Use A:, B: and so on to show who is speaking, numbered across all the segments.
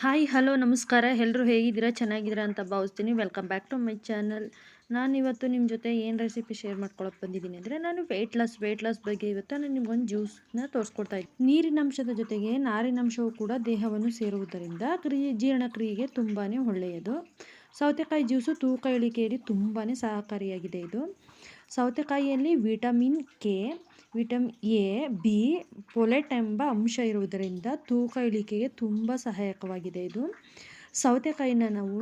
A: Hi hello ನಮಸ್ಕಾರ. ಎಲ್ಲರೂ ಹೇಗಿದ್ದೀರಾ? ಚೆನ್ನಾಗಿದ್ದೀರಾ ಅಂತ ಭಾವಿಸ್ತೀನಿ. Welcome back to my channel ನಾನು ಇವತ್ತು ನಿಮ್ಮ ಜೊತೆ ಏನು ರೆಸಿಪಿ ಶೇರ್ ಮಾಡ್ಕೊಳಕ್ಕೆ ಬಂದಿದ್ದೀನಿ ಅಂದರೆ ನಾನು ವೆಯ್ಟ್ ಲಾಸ್ ವೆಯ್ಟ್ ಲಾಸ್ ಬಗ್ಗೆ ಇವತ್ತು ನಾನು ನಿಮ್ಗೊಂದು ಜ್ಯೂಸ್ನ ತೋರಿಸ್ಕೊಡ್ತಾ ಇದ್ದೀನಿ ನೀರಿನಂಶದ ಜೊತೆಗೆ ನಾರಿನಂಶವು ಕೂಡ ದೇಹವನ್ನು ಸೇರುವುದರಿಂದ ಕ್ರಿಯೆ ಜೀರ್ಣಕ್ರಿಯೆಗೆ ತುಂಬಾ ಒಳ್ಳೆಯದು. ಸೌತೆಕಾಯಿ ಜ್ಯೂಸು ತೂಕ ಇಳಿಕೆಯಲ್ಲಿ ತುಂಬಾ ಸಹಕಾರಿಯಾಗಿದೆ ಇದು. ಸೌತೆಕಾಯಿಯಲ್ಲಿ vitamin K, vitamin A, B, folate ಎಂಬ ಅಂಶ ಇರುವುದರಿಂದ ತೂಕ ಇಳಿಕೆಗೆ ತುಂಬ ಸಹಾಯಕವಾಗಿದೆ ಇದು. ಸೌತೆಕಾಯಿನ ನಾವು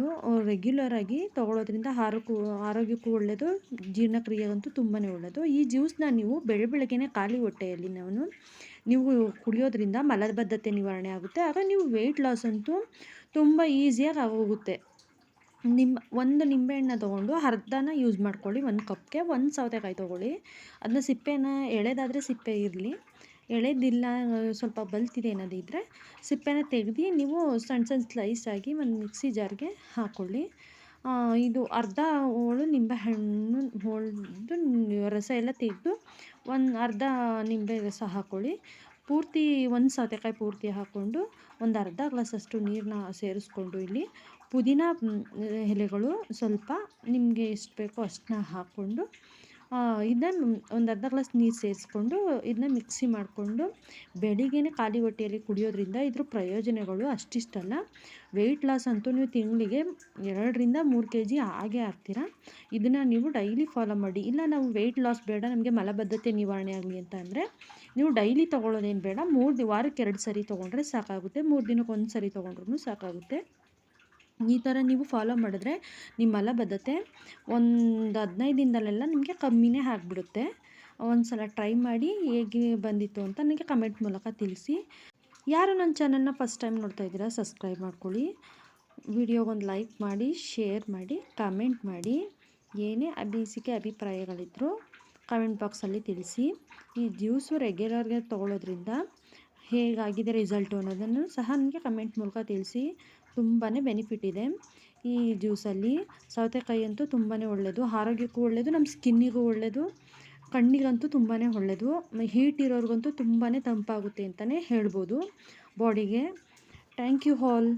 A: ರೆಗ್ಯುಲರ್ ಆಗಿ ತೊಗೊಳೋದ್ರಿಂದ ಆರೋಗ್ಯಕ್ಕೂ ಆರೋಗ್ಯಕ್ಕೂ ಒಳ್ಳೆಯದು ಜೀರ್ಣಕ್ರಿಯೆಗಂತೂ ತುಂಬಾ ಒಳ್ಳೆಯದು ಈ ಜ್ಯೂಸ್ನ ನೀವು ಬೆಳೆ ಬೆಳಗ್ಗೆನೇ ಖಾಲಿ ಹೊಟ್ಟೆಯಲ್ಲಿ ನಾನು, ನೀವು ಕುಡಿಯೋದ್ರಿಂದ ಮಲಬದ್ಧತೆ ನಿವಾರಣೆ ಆಗುತ್ತೆ. ಆಗ ನೀವು ವೆಯ್ಟ್ ಲಾಸ್ ಅಂತೂ ತುಂಬ ಈಸಿಯಾಗಿ ಆಗೋಗುತ್ತೆ. ನಿಮ್ಮ ಒಂದು ನಿಂಬೆಹಣ್ಣ ತೊಗೊಂಡು ಅರ್ಧನ ಯೂಸ್ ಮಾಡ್ಕೊಳ್ಳಿ, ಒಂದು ಕಪ್ಗೆ ಒಂದು ಸೌತೆಕಾಯಿ ತೊಗೊಳ್ಳಿ. ಅದನ್ನ ಸಿಪ್ಪೆನ, ಎಳೆದಾದರೆ ಸಿಪ್ಪೆ ಇರಲಿ. ಎಳೆದಿಲ್ಲ, ಸ್ವಲ್ಪ ಬಲ್ತಿದೆ ಅನ್ನೋದಿದ್ದರೆ ಸಿಪ್ಪೆನ ತೆಗೆದು ನೀವು ಸಣ್ಣ ಸಣ್ಣ ಸ್ಲೈಸ್ ಆಗಿ ಒಂದು ಮಿಕ್ಸಿ ಜಾರ್ಗೆ ಹಾಕ್ಕೊಳ್ಳಿ ಇದು ಅರ್ಧ ಹೋಳು ನಿಂಬೆಹಣ್ಣು, ಹೋಳ್ದು ರಸ ಎಲ್ಲ ತೆಗೆದು ಒಂದು ಅರ್ಧ ನಿಂಬೆ ರಸ ಹಾಕ್ಕೊಳ್ಳಿ ಪೂರ್ತಿ ಒಂದು ಸೌತೆಕಾಯಿ ಪೂರ್ತಿ ಹಾಕ್ಕೊಂಡು ಒಂದು ಅರ್ಧ ಗ್ಲಾಸಷ್ಟು ನೀರನ್ನ ಸೇರಿಸ್ಕೊಂಡು ಇಲ್ಲಿ ಪುದೀನ ಎಲೆಗಳು ಸ್ವಲ್ಪ ನಿಮಗೆ ಎಷ್ಟು ಬೇಕೋ ಅಷ್ಟನ್ನ ಹಾಕ್ಕೊಂಡು ಇದನ್ನು ಒಂದು ಅರ್ಧ ಗ್ಲಾಸ್ ನೀರು ಸೇರಿಸ್ಕೊಂಡು ಇದನ್ನ ಮಿಕ್ಸಿ ಮಾಡಿಕೊಂಡು ಬೆಳಿಗ್ಗೆ ಖಾಲಿ ಹೊಟ್ಟೆಯಲ್ಲಿ ಕುಡಿಯೋದ್ರಿಂದ ಇದ್ರ ಪ್ರಯೋಜನಗಳು ಅಷ್ಟಿಷ್ಟಲ್ಲ. ವೆಯ್ಟ್ ಲಾಸ್ ಅಂತೂ ನೀವು ತಿಂಗಳಿಗೆ ಎರಡರಿಂದ ಮೂರು ಕೆ ಜಿ ಹಾಗೆ ಆಗ್ತೀರ ಇದನ್ನು ನೀವು ಡೈಲಿ ಫಾಲೋ ಮಾಡಿ. ಇಲ್ಲ ನಾವು ವೆಯ್ಟ್ ಲಾಸ್ ಬೇಡ, ನಮಗೆ ಮಲಬದ್ಧತೆ ನಿವಾರಣೆ ಆಗಲಿ ಅಂತ ಅಂದರೆ ನೀವು ಡೈಲಿ ತೊಗೊಳ್ಳೋದೇನು ಬೇಡ. ಮೂರು ವಾರಕ್ಕೆ ಎರಡು ಸರಿ ತೊಗೊಂಡ್ರೆ ಸಾಕಾಗುತ್ತೆ. ಮೂರು ದಿನಕ್ಕೆ ಒಂದು ಸರಿ ತೊಗೊಂಡ್ರೂ ಸಾಕಾಗುತ್ತೆ. ಈ ಥರ ನೀವು ಫಾಲೋ ಮಾಡಿದ್ರೆ ನಿಮ್ಮ ಮಲಬದ್ಧತೆ ಒಂದು ಹದಿನೈದು ದಿನದಲ್ಲೆಲ್ಲ ನಿಮಗೆ ಕಮ್ಮಿನೇ ಆಗಿಬಿಡುತ್ತೆ. ಒಂದು ಸಲ ಟ್ರೈ ಮಾಡಿ ಹೇಗೆ ಬಂದಿತ್ತು ಅಂತ ನನಗೆ ಕಮೆಂಟ್ ಮೂಲಕ ತಿಳಿಸಿ. ಯಾರು ನನ್ನ ಚಾನಲ್ನ ಫಸ್ಟ್ ಟೈಮ್ ನೋಡ್ತಾ ಇದ್ದೀರಾ, ಸಬ್ಸ್ಕ್ರೈಬ್ ಮಾಡ್ಕೊಳ್ಳಿ. ವಿಡಿಯೋಗೊಂದು ಲೈಕ್ ಮಾಡಿ, ಶೇರ್ ಮಾಡಿ, ಕಮೆಂಟ್ ಮಾಡಿ. ಏನೇ ಅಭಿಸಿಕೆ ಅಭಿಪ್ರಾಯಗಳಿದ್ದರೂ ಕಮೆಂಟ್ ಬಾಕ್ಸಲ್ಲಿ ತಿಳಿಸಿ. ಈ ಜ್ಯೂಸು ರೆಗ್ಯುಲರ್ಗೆ ತೊಗೊಳೋದ್ರಿಂದ ಹೇಗಾಗಿದೆ ರಿಸಲ್ಟು ಅನ್ನೋದನ್ನು ಸಹ ನನಗೆ ಕಮೆಂಟ್ ಮೂಲಕ ತಿಳಿಸಿ. ತುಂಬಾ ಬೆನಿಫಿಟ್ ಇದೆ. ಈ ಜ್ಯೂಸಲ್ಲಿ ಸೌತೆಕಾಯಿ ಅಂತೂ ತುಂಬಾ ಒಳ್ಳೆಯದು ಆರೋಗ್ಯಕ್ಕೂ ಒಳ್ಳೆಯದು ನಮ್ಮ ಸ್ಕಿನ್ನಿಗೂ ಒಳ್ಳೆಯದು ಕಣ್ಣಿಗಂತೂ ತುಂಬಾ ಒಳ್ಳೆಯದು ಹೀಟ್ ಇರೋರಿಗಂತೂ ತುಂಬಾ ತಂಪಾಗುತ್ತೆ ಅಂತಲೇ ಹೇಳ್ಬೋದು. ಬಾಡಿಗೆ ಥ್ಯಾಂಕ್ ಯು ಹಾಲ್